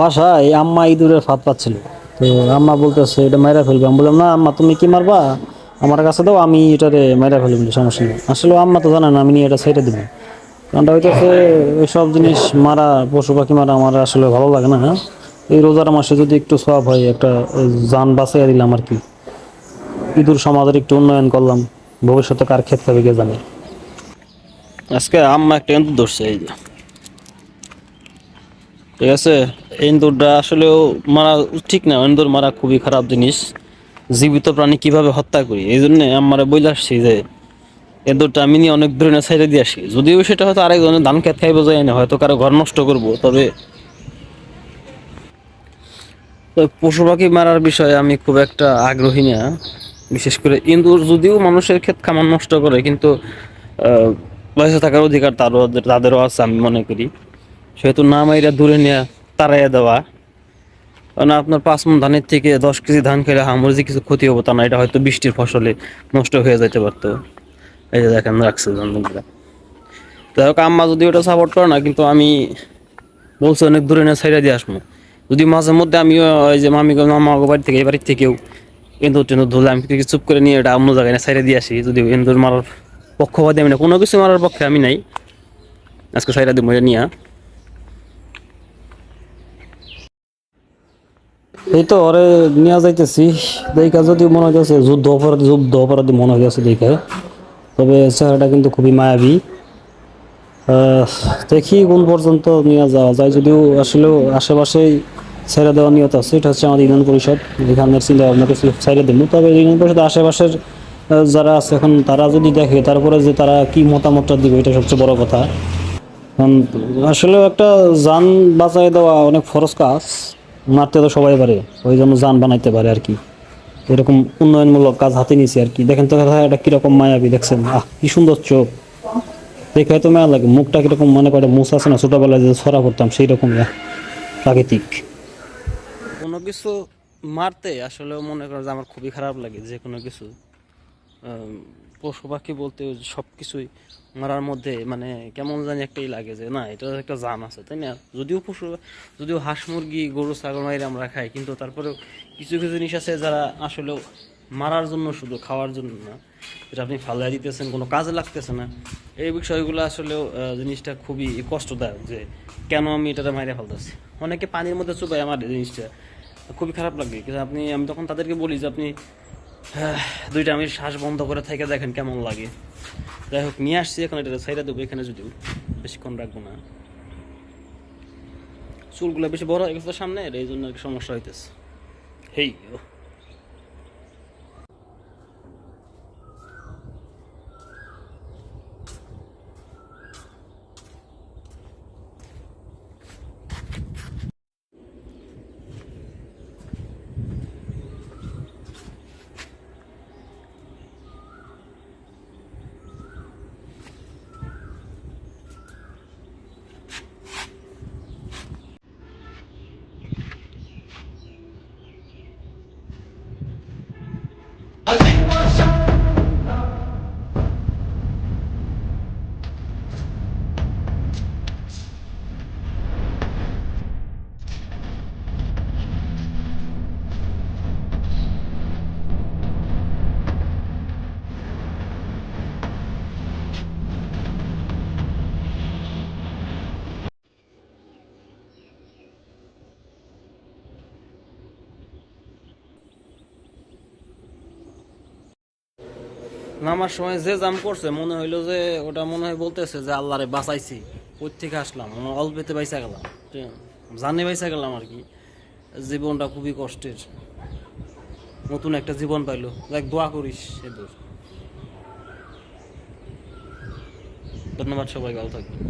বাসায় আম্মা ইঁদুরের ফাঁদ পাচ্ছিল। তো আম্মা বলতেছে, এটা মাইরা ফেলবে। আমি বললাম, না আম্মা, তুমি কি মারবা? আমার কাছে দাও, আমি এটারে মাইরা ফেলব সমস্যা নেই। আসলে আম্মা তো জানে না, আমি নিয়ে এটা ছেড়ে দেবো। কারণটা হইতেছে সব জিনিস মারা, পশু পাখি মারা আমার আসলে ভালো লাগে না। এই রোজার মাসে যদি একটু সব হয়, একটা যান বাঁচাইয়া দিলাম আর কি। ইঁদুর সমাজের একটু উন্নয়ন করলাম। ভবিষ্যতে কার ক্ষেত খাবে কে জানে। আজকে আম্মা একটা ইঁদুর ধরছে, এই যে। ঠিক আছে? ইন্দুরটা আসলেও মারা ঠিক না, ইন্দুর মারা খুবই খারাপ জিনিস। জীবিত প্রাণী কীভাবে হত্যা করি? এই জন্য আমার বইলে আসছি যে, ইন্দুরটা আমি নিয়ে অনেক ধরনের সাইডে দিয়ে আসি। যদিও সেটা হয়তো আরেকজনের ধান খেত খাইবো যায় না, হয়তো কারও ঘর নষ্ট করব, তবে পশু পাখি মারার বিষয়ে আমি খুব একটা আগ্রহী না। বিশেষ করে ইন্দুর যদিও মানুষের ক্ষেত খামার নষ্ট করে, কিন্তু বেঁচে থাকার অধিকার তারও তাদেরও আছে আমি মনে করি। সেহেতু না মাইরা দূরে নিয়ে তাড়াইয়া দেওয়া। কারণ আপনার পাঁচ মন ধানের থেকে দশ কেজি ধান খেলে আমার যে কিছু ক্ষতি হব তা না, এটা হয়তো বৃষ্টির ফসলে নষ্ট হয়ে যেতে পারতো। এই যে দেখেন রাখছে তো হোক আম্মা যদি ওটা সাপোর্ট করে না, কিন্তু আমি বলছি অনেক দূরে নিয়ে সাইডে দিয়ে আসব। যদি মাঝে মধ্যে আমিও ওই যে মামি মামা বাড়ি থেকে, এই বাড়ির থেকেও এন্দুর টেন্দুর ধরলে আমি চুপ করে নিয়ে এটা অন্য জায়গায় সাইডে দিয়ে আসি। যদি এন্দুর মারার পক্ষপাতি আমি না, কোনো কিছু মারার পক্ষে আমি নাই। আজকে সাইডে দিব এটা নিয়ে। এই তো ওরে নিয়ে যাইতেছি। দেখা যদি মনে হইতেছে যুদ্ধ অপরাধী যুদ্ধ অপরাধী মনে হইতেছে দেখে। তবে চেহারাটা কিন্তু খুবই মায়াবী। দেখি কোন পর্যন্ত নিয়ে যাওয়া যায়। যদিও আসলেও আশেপাশেই ছেড়ে দেওয়া নিয়ত আছে। এটা হচ্ছে আমাদের ইউনিয়ন পরিষদ। এখানের চিন্তা কিছু ছেড়ে দেবো। তবে ইউনিয়ন পরিষদ আশেপাশের যারা আছে এখন, তারা যদি দেখে, তারপরে যে তারা কি মতামতটা দিবে, এটা সবচেয়ে বড় কথা। আসলেও একটা যান বাঁচাই দেওয়া অনেক ফরজ কাজ। মারতে তো সবাই পারে, ওই জন্য যান বানাইতে পারে আর কি। এরকম উন্নয়নমূলক কাজ হাতে নিছি আর কি। দেখেন তো এটা কীরকম মায়াবী দেখছেন। আহ, কি সুন্দর চোখ। দেখে তো মায়া লাগে, মুখটা কীরকম মনে করে মুখ আছে না, ছোটবেলায় যে ছড়া করতাম সেই রকম প্রাকৃতিক। কোনো কিছু মারতে আসলে মনে করো যে আমার খুবই খারাপ লাগে, যে কোনো কিছু আম, পশু পাখি বলতে সব কিছুই মারার মধ্যে মানে কেমন জানি একটাই লাগে যে না এটা একটা জান আছে তাই না? যদিও পশু যদিও হাঁস মুরগি গরু ছাগল মাইরে আমরা খাই কিন্তু তারপরেও কিছু কিছু জিনিস আছে যারা আসলেও মারার জন্য শুধু খাওয়ার জন্য না। এটা আপনি ফালাই দিতেছেন কোনো কাজে লাগতেছে না। এই বিষয়গুলো আসলেও জিনিসটা খুবই কষ্টদায়ক যে কেন আমি এটাতে মাইরে ফেলতেছি? অনেকে পানির মধ্যে চুপায় আমার জিনিসটা। খুবই খারাপ লাগে কিন্তু আপনি আমি তখন তাদেরকে বলি যে আপনি দুইটা আমি শ্বাস বন্ধ করে থেকে দেখেন কেমন লাগে। যাই হোক, নিয়ে আসছি, এখন এটা সাইডে দেবো, এখানে যদিও বেশিক্ষণ রাখব না। চুলগুলো বেশি বড় হয়ে গেছে সামনে এই জন্য সমস্যা হইতেছে। হেই Bye. নামার সময় যে জাম করছে, মনে হইল যে ওটা মনে হয় বলতেছে যে আল্লাহরে বাঁচাইছি। ওর থেকে আসলাম অল্পেতে বাইসা গেলাম। জানে বাইসা গেলাম আর কি। জীবনটা খুবই কষ্টের। নতুন একটা জীবন পাইলো। দেখ দোয়া করিস, সেদুর। ধন্যবাদ সবাই, ভালো থাকবে